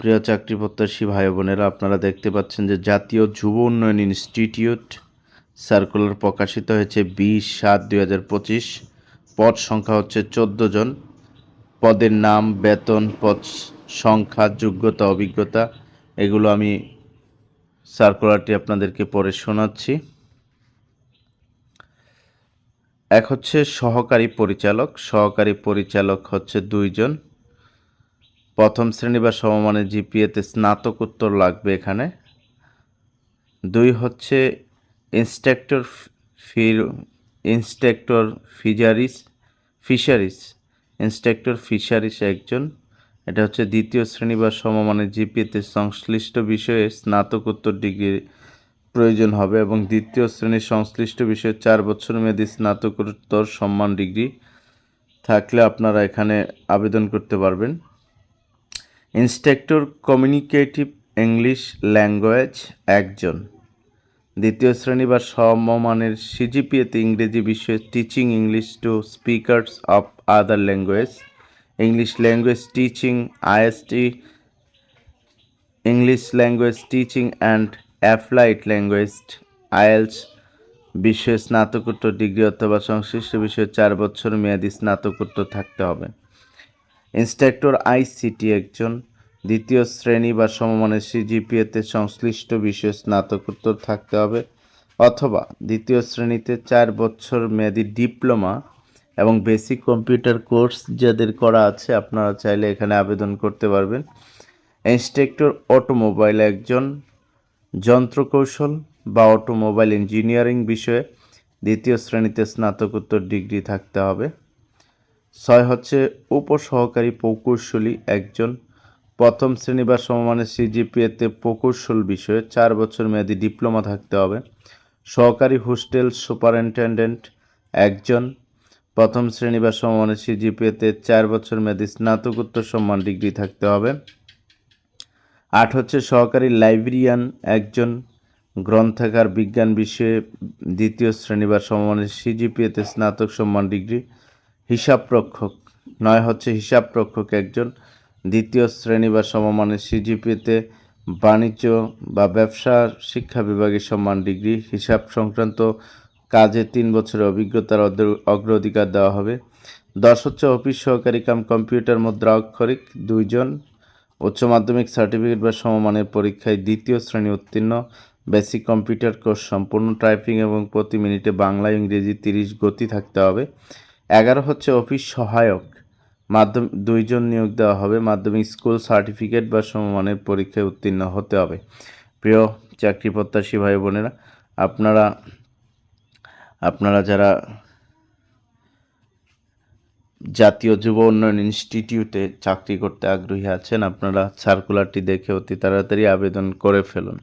প্রিয় চাকরি প্রত্যাশী ভাই বোনেরা, আপনারা দেখতে পাচ্ছেন যে জাতীয় যুব উন্নয়ন ইনস্টিটিউট সার্কুলার প্রকাশিত হয়েছে বিশ সাত দুই হাজার পঁচিশ। পদ সংখ্যা হচ্ছে চোদ্দ জন। পদের নাম, বেতন, পদ সংখ্যা, যোগ্যতা, অভিজ্ঞতা, এগুলো আমি সার্কুলারটি আপনাদেরকে পরে শোনাচ্ছি। এক হচ্ছে সহকারী পরিচালক। সহকারী পরিচালক হচ্ছে দুইজন প্রথম শ্রেণি বা সমমানের জিপিএতে স্নাতকোত্তর লাগবে এখানে। দুই হচ্ছে ইন্সট্রাক্টর ফির instructor fisheries fisheries instructor fisheries একজন। এটা হচ্ছে দ্বিতীয় শ্রেণি বা সমমানের জিপিএতে সংশ্লিষ্ট বিষয়ে স্নাতকোত্তর ডিগ্রি প্রয়োজন হবে এবং দ্বিতীয় শ্রেণির সংশ্লিষ্ট বিষয়ে চার বছর মেয়াদী স্নাতকোত্তর সম্মান ডিগ্রি থাকলে আপনারা এখানে আবেদন করতে পারবেন। ইন্সট্রাক্টর কমিউনিকেটিভ ইংলিশ ল্যাঙ্গুয়েজ একজন। দ্বিতীয় শ্রেণি বা সমমানের সিজিপিএতে ইংরেজি বিষয়ে teaching English to speakers of other language English language teaching IST English language teaching and applied language ILS বিষয়ে স্নাতকোত্তর ডিগ্রি অথবা সংশ্লিষ্ট বিষয়ে চার বছর মেয়াদী স্নাতকোত্তর থাকতে হবে। ইন্সট্রাক্টর আইসিটি একজন। দ্বিতীয় শ্রেণি বা সমমানের সিজিপিএতে সংশ্লিষ্ট বিষয়ে স্নাতকোত্তর থাকতে হবে অথবা দ্বিতীয় শ্রেণীতে চার বছর মেয়াদী ডিপ্লোমা এবং বেসিক কম্পিউটার কোর্স যাদের করা আছে, আপনারা চাইলে এখানে আবেদন করতে পারবেন। ইন্সট্রাক্টর অটোমোবাইল একজন। যন্ত্রকৌশল বা অটোমোবাইল ইঞ্জিনিয়ারিং বিষয়ে দ্বিতীয় শ্রেণীতে স্নাতকোত্তর ডিগ্রি থাকতে হবে। ছয় হচ্ছে উপসহকারী প্রকৌশলী একজন। প্রথম শ্রেণি বা সমমানের সিজিপিএতে প্রকৌশল বিষয়ে চার বছর মেয়াদী ডিপ্লোমা থাকতে হবে। সহকারী হোস্টেল সুপারিনটেন্ডেন্ট একজন। প্রথম শ্রেণি বা সমমানের সিজিপিএতে চার বছর মেয়াদী স্নাতকোত্তর সম্মান ডিগ্রি থাকতে হবে। আট হচ্ছে সহকারী লাইব্রেরিয়ান একজন। গ্রন্থাগার বিজ্ঞান বিষয়ে দ্বিতীয় শ্রেণি বা সমমানের সিজিপিএতে স্নাতক সম্মান ডিগ্রি। হিসাবরক্ষক। নয় হচ্ছে হিসাবরক্ষক একজন। দ্বিতীয় শ্রেণি বা সমমানের সিজিপিতে বাণিজ্য বা ব্যবসা, শিক্ষা বিভাগের সম্মান ডিগ্রি। হিসাব সংক্রান্ত কাজে তিন বছরের অভিজ্ঞতার অগ্র- অগ্রাধিকার দেওয়া হবে। দশ হচ্ছে অফিস সহকারী কাম কম্পিউটার মুদ্রা অক্ষরিক দুইজন। উচ্চ মাধ্যমিক সার্টিফিকেট বা সমমানের পরীক্ষায় দ্বিতীয় শ্রেণি উত্তীর্ণ। বেসিক কম্পিউটার কোর্স সম্পূর্ণ টাইপিং এবং প্রতি মিনিটে বাংলা, ইংরেজি তিরিশ গতি থাকতে হবে। এগারো হচ্ছে অফিস সহায়ক। মাধ্যম, দুইজন নিয়োগ দেওয়া হবে। মাধ্যমিক স্কুল সার্টিফিকেট বা সমমানের পরীক্ষায় উত্তীর্ণ হতে হবে। প্রিয় চাকরি প্রত্যাশী ভাই বোনেরা, আপনারা আপনারা যারা জাতীয় যুব উন্নয়ন ইনস্টিটিউটে চাকরি করতে আগ্রহী আছেন, আপনারা সার্কুলারটি দেখে অতি তাড়াতাড়ি আবেদন করে ফেলুন।